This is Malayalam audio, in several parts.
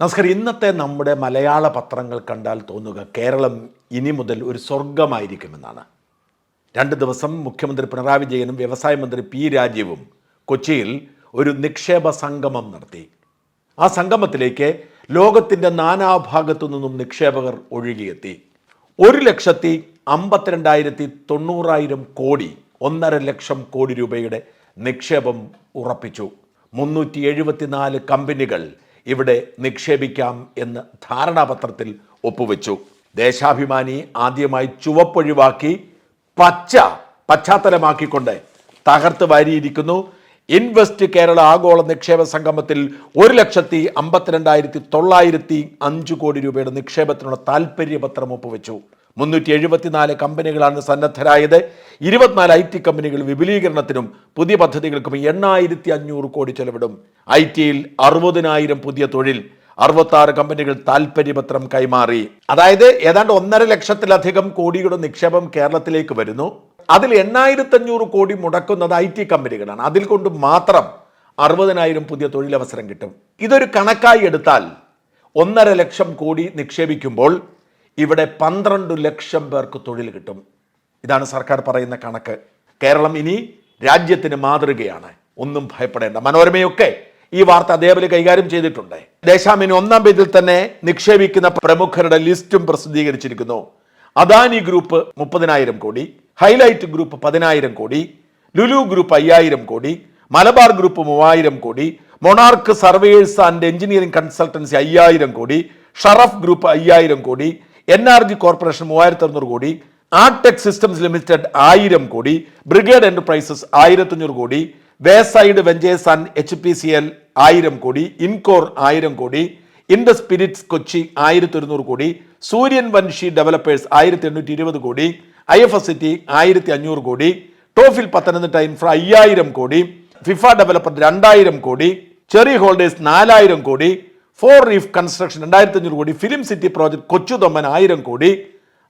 നമസ്കാരം. ഇന്നത്തെ നമ്മുടെ മലയാള പത്രങ്ങൾ കണ്ടാൽ തോന്നുക കേരളം ഇനി മുതൽ ഒരു സ്വർഗമായിരിക്കുമെന്നാണ് രണ്ട് ദിവസം മുഖ്യമന്ത്രി പിണറായി വിജയനും വ്യവസായ മന്ത്രി പി രാജീവും കൊച്ചിയിൽ ഒരു നിക്ഷേപ സംഗമം നടത്തി. ആ സംഗമത്തിലേക്ക് ലോകത്തിന്റെ നാനാഭാഗത്തു നിന്നും നിക്ഷേപകർ ഒഴുകിയെത്തി. ഒരു ലക്ഷത്തി അമ്പത്തിരണ്ടായിരത്തി തൊണ്ണൂറായിരം കോടി ഒന്നര ലക്ഷം കോടി രൂപയുടെ നിക്ഷേപം ഉറപ്പിച്ചു. മുന്നൂറ്റി എഴുപത്തിനാല് കമ്പനികൾ ഇവിടെ നിക്ഷേപിക്കാം എന്ന് ധാരണാപത്രത്തിൽ ഒപ്പുവെച്ചു. ദേശാഭിമാനി ആദ്യമായി ചുവപ്പൊഴിവാക്കി പച്ച പശ്ചാത്തലമാക്കിക്കൊണ്ട് തകർത്ത് വാരിയിരിക്കുന്നു. ഇൻവെസ്റ്റ് കേരള ആഗോള നിക്ഷേപ സംഗമത്തിൽ ഒരു ലക്ഷത്തി അമ്പത്തിരണ്ടായിരത്തി തൊള്ളായിരത്തി അഞ്ച് കോടി രൂപയുടെ നിക്ഷേപത്തിനുള്ള താൽപ്പര്യപത്രം ഒപ്പുവെച്ചു. മുന്നൂറ്റി എഴുപത്തിനാല് കമ്പനികളാണ് സന്നദ്ധരായത്. ഇരുപത്തിനാല് ഐ ടി കമ്പനികൾ വിപുലീകരണത്തിനും പുതിയ പദ്ധതികൾക്കും എണ്ണായിരത്തി അഞ്ഞൂറ് കോടി ചെലവിടും. ഐ ടിയിൽ അറുപതിനായിരം പുതിയ തൊഴിൽ അറുപത്തി കമ്പനികൾ താൽപ്പര്യപത്രം കൈമാറി. അതായത് ഏതാണ്ട് ഒന്നര ലക്ഷത്തിലധികം കോടിയുടെ നിക്ഷേപം കേരളത്തിലേക്ക് വരുന്നു. അതിൽ എണ്ണായിരത്തി അഞ്ഞൂറ് കോടി മുടക്കുന്നത് ഐ ടി കമ്പനികളാണ്. അതിൽ കൊണ്ട് മാത്രം അറുപതിനായിരം പുതിയ തൊഴിലവസരം കിട്ടും. ഇതൊരു കണക്കായി എടുത്താൽ ഒന്നര ലക്ഷം കോടി നിക്ഷേപിക്കുമ്പോൾ ഇവിടെ പന്ത്രണ്ട് ലക്ഷം പേർക്ക് തൊഴിൽ കിട്ടും. ഇതാണ് സർക്കാർ പറയുന്ന കണക്ക്. കേരളം ഇനി രാജ്യത്തിന് മാതൃകയാണ്. ഒന്നും ഭയപ്പെടേണ്ട. മനോരമയൊക്കെ ഈ വാർത്ത അതേപോലെ കൈകാര്യം ചെയ്തിട്ടുണ്ട്. ദേശാമിന് ഒന്നാം പേജിൽ തന്നെ നിക്ഷേപിക്കുന്ന പ്രമുഖരുടെ ലിസ്റ്റും പ്രസിദ്ധീകരിച്ചിരിക്കുന്നു. അദാനി ഗ്രൂപ്പ് മുപ്പതിനായിരം കോടി ഹൈലൈറ്റ് ഗ്രൂപ്പ് പതിനായിരം കോടി ലുലു ഗ്രൂപ്പ് അയ്യായിരം കോടി മലബാർ ഗ്രൂപ്പ് മൂവായിരം കോടി Monarch surveyors and engineering consultancy അയ്യായിരം കോടി ഷറഫ് ഗ്രൂപ്പ് അയ്യായിരം കോടി എൻ ആർ ജി കോർപ്പറേഷൻ മൂവായിരത്തി അറുന്നൂറ് കോടി ആർടെക് സിസ്റ്റംസ് ലിമിറ്റഡ് ആയിരം കോടി ബ്രിഗേഡ് എന്റർപ്രൈസസ് ആയിരത്തഞ്ഞൂറ് കോടി Wayside Ventures and H P C L ആയിരം കോടി ഇൻകോർ ആയിരം കോടി ഇൻഡ സ്പിരിറ്റ്സ് കൊച്ചി ആയിരത്തി ഒരുന്നൂറ് കോടി സൂര്യൻ വൻഷി ഡെവലപ്പേഴ്സ് ആയിരത്തി എണ്ണൂറ്റി ഇരുപത് കോടി ഐ എഫ് എസ് സിറ്റി ആയിരത്തി അഞ്ഞൂറ് കോടി ടോഫിൽ പത്തനംതിട്ട ഇൻഫ്ര അയ്യായിരം കോടി ഫിഫ ഡെവലപ്പർ രണ്ടായിരം കോടി ചെറി ഹോൾഡേഴ്സ് നാലായിരം കോടി ഫോർ റീഫ് കൺസ്ട്രക്ഷൻ രണ്ടായിരത്തി അഞ്ഞൂറ് കോടി ഫിലിം സിറ്റി പ്രോജക്ട് കൊച്ചുതൊമ്മൻ ആയിരം crore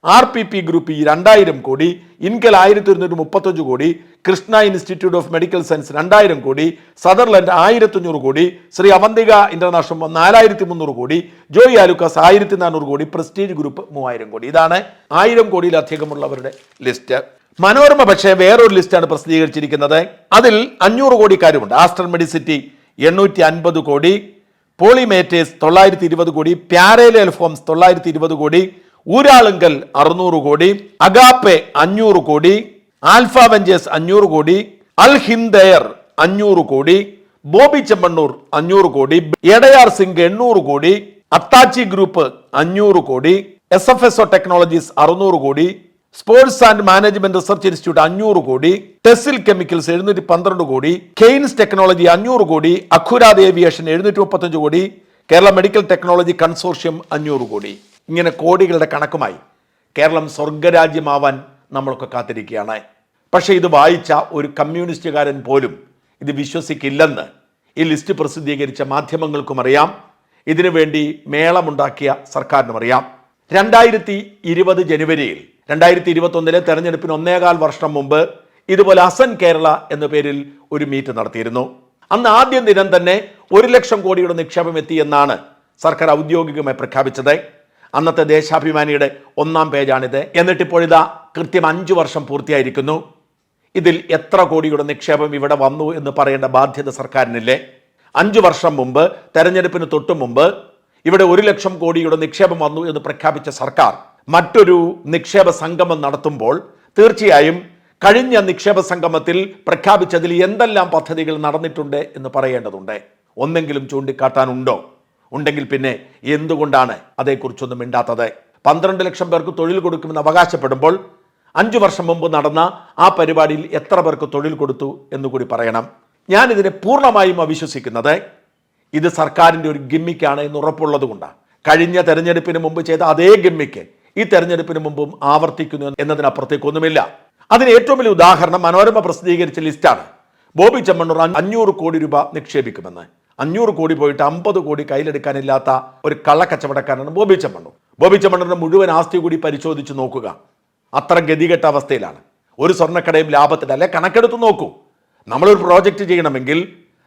R P P group ഈ രണ്ടായിരം കോടി ഇൻകൽ ആയിരത്തി ഒരുന്നൂറ്റി മുപ്പത്തഞ്ച് കോടി Krishna Institute of Medical Science രണ്ടായിരം കോടി സദർലൻഡ് ആയിരത്തി അഞ്ഞൂറ് കോടി ശ്രീ അവന്തിക ഇന്റർനാഷണൽ നാലായിരത്തി മുന്നൂറ് കോടി ജോയി ആലുക്കാസ് ആയിരത്തി നാനൂറ് കോടി പ്രസ്റ്റീജ് ഗ്രൂപ്പ് മൂവായിരം കോടി. ഇതാണ് ആയിരം കോടിയിലധികമുള്ളവരുടെ ലിസ്റ്റ്. മനോരമ പക്ഷേ വേറൊരു ലിസ്റ്റാണ് പ്രസിദ്ധീകരിച്ചിരിക്കുന്നത്. അതിൽ അഞ്ഞൂറ് കോടിക്കാരുമുണ്ട് ആസ്റ്റർ മെഡിസിറ്റി എണ്ണൂറ്റി അൻപത് കോടി പോളിമേറ്റേഴ്സ് തൊള്ളായിരത്തി ഇരുപത് കോടി പ്യാരേലൽ ഫോംസ് തൊള്ളായിരത്തി ഇരുപത് കോടി ഊരാളുങ്കൽ അറുന്നൂറ് കോടി അഗാപ്പെ അഞ്ഞൂറ് കോടി ആൽഫ വെഞ്ചേഴ്സ് അഞ്ഞൂറ് കോടി അൽ ഹിന്ദയർ അഞ്ഞൂറ് കോടി ബോബി ചെമ്മണ്ണൂർ അഞ്ഞൂറ് കോടി എടയാർ സിംഗ് എണ്ണൂറ് കോടി അത്താച്ചി ഗ്രൂപ്പ് അഞ്ഞൂറ് കോടി S F S O technologies അറുന്നൂറ് കോടി sports and management research institute അഞ്ഞൂറ് കോടി ടെസിൽ കെമിക്കൽസ് എഴുന്നൂറ്റി പന്ത്രണ്ട് കോടി കെയ്ൻസ് ടെക്നോളജി അഞ്ഞൂറ് കോടി അഖുരാദ് ഏവിയേഷൻ എഴുന്നൂറ്റി മുപ്പത്തഞ്ച് കോടി കേരള മെഡിക്കൽ ടെക്നോളജി കൺസോർഷ്യം അഞ്ഞൂറ് കോടി. ഇങ്ങനെ കോടികളുടെ കണക്കുമായി കേരളം സ്വർഗരാജ്യമാവാൻ നമ്മളൊക്കെ കാത്തിരിക്കുകയാണ്. പക്ഷേ ഇത് വായിച്ച ഒരു കമ്മ്യൂണിസ്റ്റുകാരൻ പോലും ഇത് വിശ്വസിക്കില്ലെന്ന് ഈ ലിസ്റ്റ് പ്രസിദ്ധീകരിച്ച മാധ്യമങ്ങൾക്കും അറിയാം. ഇതിനുവേണ്ടി മേളമുണ്ടാക്കിയ സർക്കാരിനും അറിയാം. രണ്ടായിരത്തി ഇരുപത് ജനുവരിയിൽ രണ്ടായിരത്തി ഇരുപത്തൊന്നിലെ തെരഞ്ഞെടുപ്പിന് ഒന്നേകാൽ വർഷം മുമ്പ് ഇതുപോലെ അസൻ കേരള എന്ന പേരിൽ ഒരു മീറ്റ് നടത്തിയിരുന്നു. അന്ന് ആദ്യം ദിനം തന്നെ ഒരു ലക്ഷം കോടിയുടെ നിക്ഷേപം എത്തിയെന്നാണ് സർക്കാർ ഔദ്യോഗികമായി പ്രഖ്യാപിച്ചത്. അന്നത്തെ ദേശാഭിമാനിയുടെ ഒന്നാം പേജാണിത്. എന്നിട്ടിപ്പോഴിതാ കൃത്യം അഞ്ചു വർഷം പൂർത്തിയായിരിക്കുന്നു. ഇതിൽ എത്ര കോടിയുടെ നിക്ഷേപം ഇവിടെ വന്നു എന്ന് പറയേണ്ട ബാധ്യത സർക്കാരിനില്ലേ? അഞ്ചു വർഷം മുമ്പ് തെരഞ്ഞെടുപ്പിന് തൊട്ടു മുമ്പ് ഇവിടെ ഒരു ലക്ഷം കോടിയുടെ നിക്ഷേപം വന്നു എന്ന് പ്രഖ്യാപിച്ച സർക്കാർ മറ്റൊരു നിക്ഷേപ സംഗമം നടത്തുമ്പോൾ തീർച്ചയായും കഴിഞ്ഞ നിക്ഷേപ സംഗമത്തിൽ പ്രഖ്യാപിച്ചതിൽ എന്തെല്ലാം പദ്ധതികൾ നടന്നിട്ടുണ്ട് എന്ന് പറയേണ്ടതുണ്ട്. ഒന്നെങ്കിലും ചൂണ്ടിക്കാട്ടാനുണ്ടോ? ഉണ്ടെങ്കിൽ പിന്നെ എന്തുകൊണ്ടാണ് അതേക്കുറിച്ചൊന്നും മിണ്ടാത്തത്? പന്ത്രണ്ട് ലക്ഷം പേർക്ക് തൊഴിൽ കൊടുക്കുമെന്ന് അവകാശപ്പെടുമ്പോൾ അഞ്ചു വർഷം മുമ്പ് നടന്ന ആ പരിപാടിയിൽ എത്ര പേർക്ക് തൊഴിൽ കൊടുത്തു എന്നുകൂടി പറയണം. ഞാൻ ഇതിനെ പൂർണമായും അവിശ്വസിക്കുന്നത് ഇത് സർക്കാരിന്റെ ഒരു ഗിമ്മിക്കാണ് എന്ന് ഉറപ്പുള്ളതുകൊണ്ടാണ്. കഴിഞ്ഞ തെരഞ്ഞെടുപ്പിന് മുമ്പ് ചെയ്ത അതേ ഗിമ്മിക്ക് ഈ തെരഞ്ഞെടുപ്പിന് മുമ്പും ആവർത്തിക്കുന്നു എന്നതിനപ്പുറത്തേക്കൊന്നുമില്ല. അതിന് ഏറ്റവും വലിയ ഉദാഹരണം മനോരമ പ്രസിദ്ധീകരിച്ച ലിസ്റ്റാണ്. ബോബി ചെമ്മണ്ണൂർ അഞ്ഞൂറ് കോടി രൂപ നിക്ഷേപിക്കുമെന്ന്. അഞ്ഞൂറ് കോടി പോയിട്ട് അമ്പത് കോടി കയ്യിലെടുക്കാനില്ലാത്ത ഒരു കള്ളക്കച്ചവടക്കാരനാണ് ബോബി ചെമ്മണ്ണൂർ. ബോബി ചെമ്മണ്ണൂരിന്റെ മുഴുവൻ ആസ്തി കൂടി പരിശോധിച്ച് നോക്കുക. അത്ര ഗതികെട്ട അവസ്ഥയിലാണ്. ഒരു സ്വർണക്കടയും ലാഭത്തിലല്ല കണക്കെടുത്ത് നോക്കൂ. നമ്മളൊരു പ്രോജക്റ്റ് ചെയ്യണമെങ്കിൽ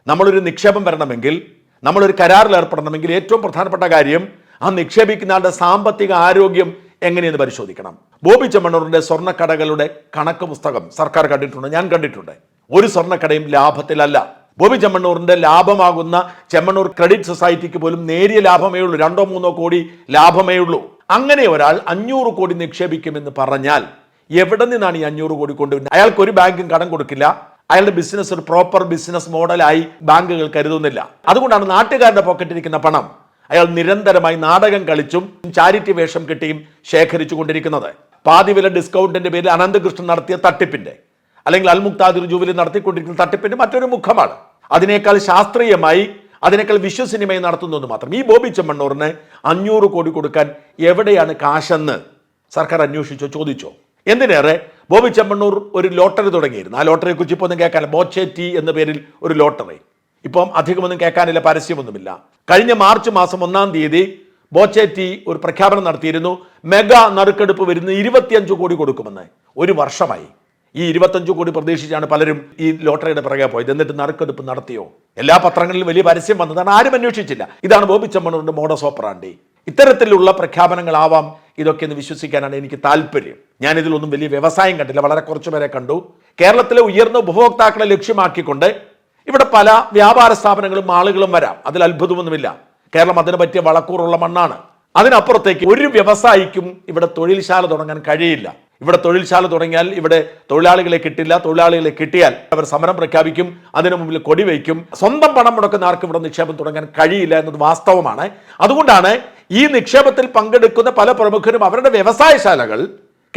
നമ്മളൊരു നിക്ഷേപം വരണമെങ്കിൽ നമ്മളൊരു കരാറിൽ ഏർപ്പെടണമെങ്കിൽ ഏറ്റവും പ്രധാനപ്പെട്ട കാര്യം ആ നിക്ഷേപിക്കുന്ന ആളുടെ സാമ്പത്തിക ആരോഗ്യം എങ്ങനെയെന്ന് പരിശോധിക്കണം. ബോബി ചെമ്മണ്ണൂറിന്റെ സ്വർണക്കടകളുടെ കണക്ക് പുസ്തകം സർക്കാർ കണ്ടിട്ടുണ്ട് ഞാൻ കണ്ടിട്ടുണ്ട്. ഒരു സ്വർണക്കടയും ലാഭത്തിലല്ല. ബോബി ചെമ്മണ്ണൂറിന്റെ ലാഭമാകുന്ന ചെമ്മണ്ണൂർ ക്രെഡിറ്റ് സൊസൈറ്റിക്ക് പോലും നേരിയ ലാഭമേ ഉള്ളൂ. രണ്ടോ മൂന്നോ കോടി ലാഭമേ ഉള്ളൂ. അങ്ങനെ ഒരാൾ അഞ്ഞൂറ് കോടി നിക്ഷേപിക്കുമെന്ന് പറഞ്ഞാൽ എവിടെ നിന്നാണ് ഈ അഞ്ഞൂറ് കോടി കൊണ്ടുവരുന്നത്? അയാൾക്ക് ഒരു ബാങ്കും കടം കൊടുക്കില്ല. അയാളുടെ ബിസിനസ് ഒരു പ്രോപ്പർ ബിസിനസ് മോഡലായി ബാങ്കുകൾ കരുതുന്നില്ല. അതുകൊണ്ടാണ് നാട്ടുകാരുടെ പോക്കറ്റിരിക്കുന്ന പണം അയാൾ നിരന്തരമായി നാടകം കളിച്ചും ചാരിറ്റി വേഷം കിട്ടിയും ശേഖരിച്ചു കൊണ്ടിരിക്കുന്നത് പാതിവില ഡിസ്കൗണ്ടിന്റെ പേരിൽ അനന്തകൃഷ്ണൻ നടത്തിയ തട്ടിപ്പിന്റെ അല്ലെങ്കിൽ അൽമുക്താദിർ ജൂബിലി നടത്തിക്കൊണ്ടിരിക്കുന്ന തട്ടിപ്പിന്റെ മറ്റൊരു മുഖമാണ്. അതിനേക്കാൾ ശാസ്ത്രീയമായി അതിനേക്കാൾ വിശ്വസനീയമായി നടത്തുന്നത് മാത്രം. ഈ ബോബി ചെമ്മണ്ണൂറിന് അഞ്ഞൂറ് കോടി കൊടുക്കാൻ എവിടെയാണ് കാശെന്ന് സർക്കാർ അന്വേഷിച്ചോ ചോദിച്ചോ? എന്തിനേറെ? ബോബി ചെമ്മണ്ണൂർ ഒരു ലോട്ടറി തുടങ്ങിയിരുന്നു. ആ ലോട്ടറിയെ കുറിച്ച് ഇപ്പോൾ ഒന്നും കേൾക്കാൻ ബോച്ചെ ടി എന്ന പേരിൽ ഒരു ലോട്ടറി. ഇപ്പം അധികമൊന്നും കേൾക്കാനില്ല പരസ്യമൊന്നുമില്ല. കഴിഞ്ഞ മാർച്ച് മാസം ഒന്നാം തീയതി ബോച്ചേറ്റി ഒരു പ്രഖ്യാപനം നടത്തിയിരുന്നു. മെഗാ നറുക്കെടുപ്പ് വരുന്ന ഇരുപത്തിയഞ്ച് കോടി കൊടുക്കുമെന്ന്. ഒരു വർഷമായി. ഈ ഇരുപത്തഞ്ച് കോടി പ്രതീക്ഷിച്ചാണ് പലരും ഈ ലോട്ടറിയുടെ പിറകെ പോയത്. എന്നിട്ട് നറുക്കെടുപ്പ് നടത്തിയോ? എല്ലാ പത്രങ്ങളിലും വലിയ പരസ്യം വന്നതാണ്. ആരും അന്വേഷിച്ചില്ല. ഇതാണ് ബോബി ചെമ്മണ്ണൂരിന്റെ മോഡസ് ഓപ്പറാണ്ടി ഇത്തരത്തിലുള്ള പ്രഖ്യാപനങ്ങളാവാം ഇതൊക്കെ എന്ന് വിശ്വസിക്കാനാണ് എനിക്ക് താല്പര്യം. ഞാൻ ഇതിലൊന്നും വലിയ വ്യവസായം കണ്ടില്ല. വളരെ കുറച്ചു പേരെ കണ്ടു. കേരളത്തിലെ ഉയർന്ന ഉപഭോക്താക്കളെ ലക്ഷ്യമാക്കിക്കൊണ്ട് ഇവിടെ പല വ്യാപാര സ്ഥാപനങ്ങളും ആളുകളും വരാം. അതിൽ അത്ഭുതമൊന്നുമില്ല. കേരളം അതിന് പറ്റിയ വളക്കൂറുള്ള മണ്ണാണ്. അതിനപ്പുറത്തേക്ക് ഒരു വ്യവസായിക്കും ഇവിടെ തൊഴിൽശാല തുടങ്ങാൻ കഴിയില്ല. ഇവിടെ തൊഴിൽശാല തുടങ്ങിയാൽ ഇവിടെ തൊഴിലാളികളെ കിട്ടില്ല. തൊഴിലാളികളെ കിട്ടിയാൽ അവർ സമരം പ്രഖ്യാപിക്കും. അതിനു മുമ്പിൽ കൊടിവയ്ക്കും സ്വന്തം പണം മുടക്കുന്ന ആർക്കും ഇവിടെ നിക്ഷേപം തുടങ്ങാൻ കഴിയില്ല എന്നത് വാസ്തവമാണ്. അതുകൊണ്ടാണ് ഈ നിക്ഷേപത്തിൽ പങ്കെടുക്കുന്ന പല പ്രമുഖരും അവരുടെ വ്യവസായശാലകൾ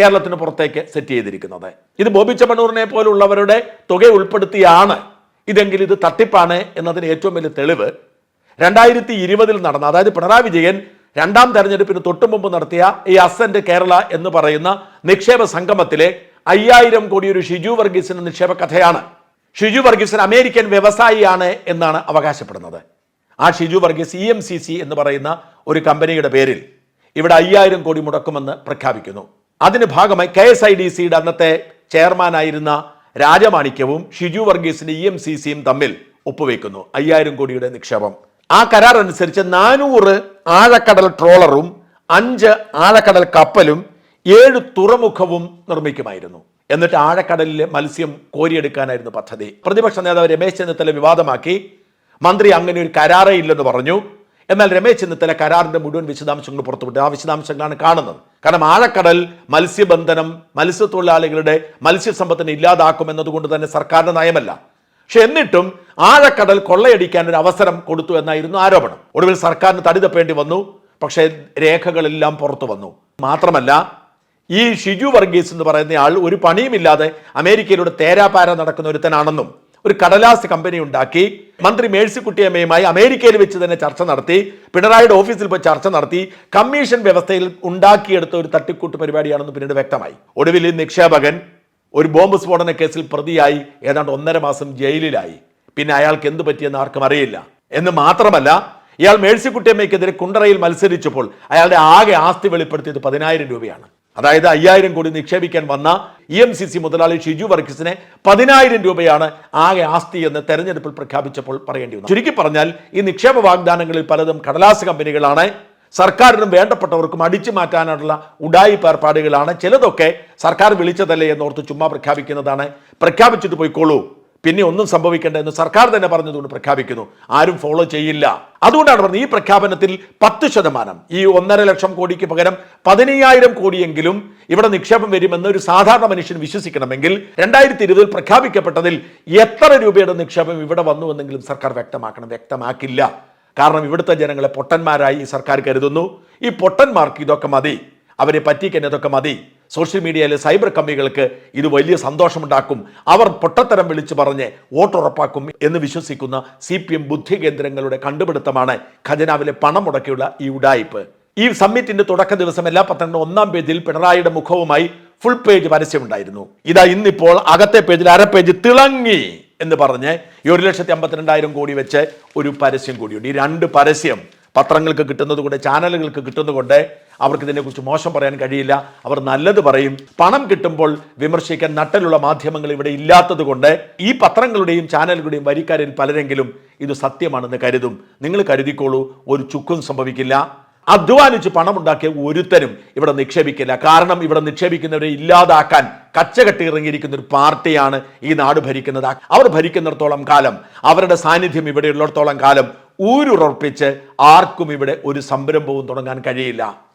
കേരളത്തിന് പുറത്തേക്ക് സെറ്റ് ചെയ്തിരിക്കുന്നത്. ഇത് ബോബി ചമ്മണൂറിനെ പോലുള്ളവരുടെ തുക ഉൾപ്പെടുത്തിയാണ്. ഇതെങ്കിൽ ഇത് തട്ടിപ്പാണ് എന്നതിന് ഏറ്റവും വലിയ തെളിവ് രണ്ടായിരത്തി ഇരുപതിൽ നടന്ന അതായത് പിണറായി വിജയൻ രണ്ടാം തെരഞ്ഞെടുപ്പിന് തൊട്ടു മുമ്പ് നടത്തിയ ഈ അസന്റ് കേരള എന്ന് പറയുന്ന നിക്ഷേപ സംഗമത്തിലെ അയ്യായിരം കോടി ഒരു ഷിജു വർഗീസിന്റെ നിക്ഷേപ കഥയാണ് ഷിജു വർഗീസൻ അമേരിക്കൻ വ്യവസായിയാണ് എന്നാണ് അവകാശപ്പെടുന്നത്. ആ Shiju Varghese E M C C എന്ന് പറയുന്ന ഒരു കമ്പനിയുടെ പേരിൽ ഇവിടെ അയ്യായിരം കോടി മുടക്കുമെന്ന് പ്രഖ്യാപിക്കുന്നു. അതിന് ഭാഗമായി കെ എസ് ഐ ഡി സിയുടെ അന്നത്തെ ചെയർമാനായിരുന്ന രാജമാണിക്യവും ഷിജു വർഗീസിന്റെ ഇ എം സി സിയും തമ്മിൽ ഒപ്പുവെക്കുന്നു. അയ്യായിരം കോടിയുടെ നിക്ഷേപം. ആ കരാർ അനുസരിച്ച് നാനൂറ് ആഴക്കടൽ ട്രോളറും അഞ്ച് ആഴക്കടൽ കപ്പലും ഏഴ് തുറമുഖവും നിർമ്മിക്കുമായിരുന്നു. എന്നിട്ട് ആഴക്കടലിലെ മത്സ്യം കോരിയെടുക്കാനായിരുന്നു പദ്ധതി. പ്രതിപക്ഷ നേതാവ് രമേശ് ചെന്നിത്തല വിവാദമാക്കി മന്ത്രി അങ്ങനെ ഒരു കരാറേ ഇല്ലെന്ന് പറഞ്ഞു. എന്നാൽ രമേശ് ചെന്നിത്തല കരാറിന്റെ മുഴുവൻ വിശദാംശങ്ങൾ പുറത്തുവിട്ടു. ആ വിശദാംശങ്ങളാണ് കാണുന്നത്. കാരണം ആഴക്കടൽ മത്സ്യബന്ധനം മത്സ്യത്തൊഴിലാളികളുടെ മത്സ്യസമ്പത്തിനെ ഇല്ലാതാക്കും എന്നതുകൊണ്ട് തന്നെ സർക്കാരിന്റെ നയമല്ല. പക്ഷെ എന്നിട്ടും ആഴക്കടൽ കൊള്ളയടിക്കാൻ ഒരു അവസരം കൊടുത്തു എന്നായിരുന്നു ആരോപണം. ഒടുവിൽ സർക്കാരിന് തടിതപ്പേണ്ടി വന്നു. പക്ഷേ രേഖകളെല്ലാം പുറത്തു വന്നു. മാത്രമല്ല ഈ ഷിജു വർഗീസ് എന്ന് പറയുന്നയാൾ ഒരു പണിയുമില്ലാതെ അമേരിക്കയിലൂടെ തേരാപാര നടക്കുന്ന ഒരുത്തനാണെന്നും ഒരു കടലാസ് കമ്പനി ഉണ്ടാക്കി. മന്ത്രി മേഴ്സിക്കുട്ടിയമ്മയുമായി അമേരിക്കയിൽ വെച്ച് തന്നെ ചർച്ച നടത്തി. പിണറായിയുടെ ഓഫീസിൽ പോയി ചർച്ച നടത്തി. കമ്മീഷൻ വ്യവസ്ഥയിൽ ഉണ്ടാക്കിയെടുത്ത ഒരു തട്ടിക്കൂട്ട് പരിപാടിയാണെന്ന് പിന്നീട് വ്യക്തമായി. ഒടുവിൽ നിക്ഷേപകൻ ഒരു ബോംബ് സ്ഫോടന കേസിൽ പ്രതിയായി. ഏതാണ്ട് ഒന്നര മാസം ജയിലിലായി. പിന്നെ അയാൾക്ക് എന്ത് പറ്റിയെന്ന് ആർക്കും അറിയില്ല. എന്ന് മാത്രമല്ല ഇയാൾ മേഴ്സിക്കുട്ടിയമ്മയ്ക്കെതിരെ കുണ്ടറയിൽ മത്സരിച്ചപ്പോൾ അയാളുടെ ആകെ ആസ്തി വെളിപ്പെടുത്തിയത് പതിനായിരം രൂപയാണ്. അതായത് അയ്യായിരം കോടി നിക്ഷേപിക്കാൻ വന്ന ഇ എം സി സി മുതലാളി ഷിജു വർഗീസിനെ പതിനായിരം രൂപയാണ് ആകെ ആസ്തി എന്ന് തെരഞ്ഞെടുപ്പിൽ പ്രഖ്യാപിച്ചപ്പോൾ പറയേണ്ടി വന്നു. ചുരുക്കി പറഞ്ഞാൽ ഈ നിക്ഷേപ വാഗ്ദാനങ്ങളിൽ പലതും കടലാസ് കമ്പനികളാണ്. സർക്കാരിനും വേണ്ടപ്പെട്ടവർക്കും അടിച്ചു മാറ്റാനുള്ള ഉഡായിപ്പ് ഏർപ്പാടുകളാണ്. ചിലതൊക്കെ സർക്കാർ വിളിച്ചതല്ലേ എന്നോർത്ത് ചുമ്മാ പ്രഖ്യാപിക്കുന്നതാണ്. പ്രഖ്യാപിച്ചിട്ട് പോയിക്കോളൂ. പിന്നെ ഒന്നും സംഭവിക്കേണ്ട എന്ന് സർക്കാർ തന്നെ പറഞ്ഞതുകൊണ്ട് പ്രഖ്യാപിക്കുന്നു. ആരും ഫോളോ ചെയ്യില്ല. അതുകൊണ്ടാണ് പറഞ്ഞത് ഈ പ്രഖ്യാപനത്തിൽ പത്ത് ശതമാനം ഈ ഒന്നര ലക്ഷം കോടിക്ക് പകരം പതിനയ്യായിരം കോടിയെങ്കിലും ഇവിടെ നിക്ഷേപം വരുമെന്ന് ഒരു സാധാരണ മനുഷ്യൻ വിശ്വസിക്കണമെങ്കിൽ രണ്ടായിരത്തി ഇരുപതിൽ പ്രഖ്യാപിക്കപ്പെട്ടതിൽ എത്ര രൂപയുടെ നിക്ഷേപം ഇവിടെ വന്നു എന്നെങ്കിലും സർക്കാർ വ്യക്തമാക്കണം. വ്യക്തമാക്കില്ല. കാരണം ഇവിടുത്തെ ജനങ്ങളെ പൊട്ടന്മാരായി സർക്കാർ കരുതുന്നു. ഈ പൊട്ടന്മാർക്ക് ഇതൊക്കെ മതി. അവരെ പറ്റിക്കാൻ ഇതൊക്കെ മതി. സോഷ്യൽ മീഡിയയിലെ സൈബർ കമ്പികൾക്ക് ഇത് വലിയ സന്തോഷമുണ്ടാക്കും. അവർ പൊട്ടത്തരം വിളിച്ചു പറഞ്ഞ് വോട്ടുറപ്പാക്കും എന്ന് വിശ്വസിക്കുന്ന സി പി എം ബുദ്ധി കേന്ദ്രങ്ങളുടെ കണ്ടുപിടുത്തമാണ് ഖജനാവിലെ പണം മുടക്കിയുള്ള ഈ ഉഡായിപ്പ് ഈ സമ്മിറ്റിന്റെ തുടക്ക ദിവസം എല്ലാ പത്രങ്ങളും ഒന്നാം പേജിൽ പിണറായിയുടെ മുഖവുമായി ഫുൾ പേജ് പരസ്യമുണ്ടായിരുന്നു. ഇതാ ഇന്നിപ്പോൾ അകത്തെ പേജിൽ അര പേജ് തിളങ്ങി എന്ന് പറഞ്ഞ് ഒരു ലക്ഷത്തി അമ്പത്തിരണ്ടായിരം കോടി വെച്ച് ഒരു പരസ്യം കൂടിയുണ്ട്. ഈ രണ്ട് പരസ്യം പത്രങ്ങൾക്ക് കിട്ടുന്നത് കൊണ്ട് ചാനലുകൾക്ക് കിട്ടുന്നത് കൊണ്ട് അവർക്ക് ഇതിനെക്കുറിച്ച് മോശം പറയാൻ കഴിയില്ല. അവർ നല്ലത് പറയും. പണം കിട്ടുമ്പോൾ വിമർശിക്കാൻ നട്ടലുള്ള മാധ്യമങ്ങൾ ഇവിടെ ഇല്ലാത്തതുകൊണ്ട് ഈ പത്രങ്ങളുടെയും ചാനലുകളുടെയും വരിക്കാരിൽ പലരെങ്കിലും ഇത് സത്യമാണെന്ന് കരുതും. നിങ്ങൾ കരുതിക്കോളൂ ഒരു ചുക്കും സംഭവിക്കില്ല. അധ്വാനിച്ച് പണമുണ്ടാക്കിയ ഒരുത്തനും ഇവിടെ നിക്ഷേപിക്കില്ല. കാരണം ഇവിടെ നിക്ഷേപിക്കുന്നവരെ ഇല്ലാതാക്കാൻ കച്ചകെട്ടി ഇറങ്ങിയിരിക്കുന്ന ഒരു പാർട്ടിയാണ് ഈ നാട് ഭരിക്കുന്നത്. അവർ ഭരിക്കുന്നിടത്തോളം കാലം അവരുടെ സാന്നിധ്യം ഇവിടെ ഉള്ളിടത്തോളം കാലം ഊരുറപ്പിച്ച് ആർക്കും ഇവിടെ ഒരു സംരംഭവും തുടങ്ങാൻ കഴിയില്ല.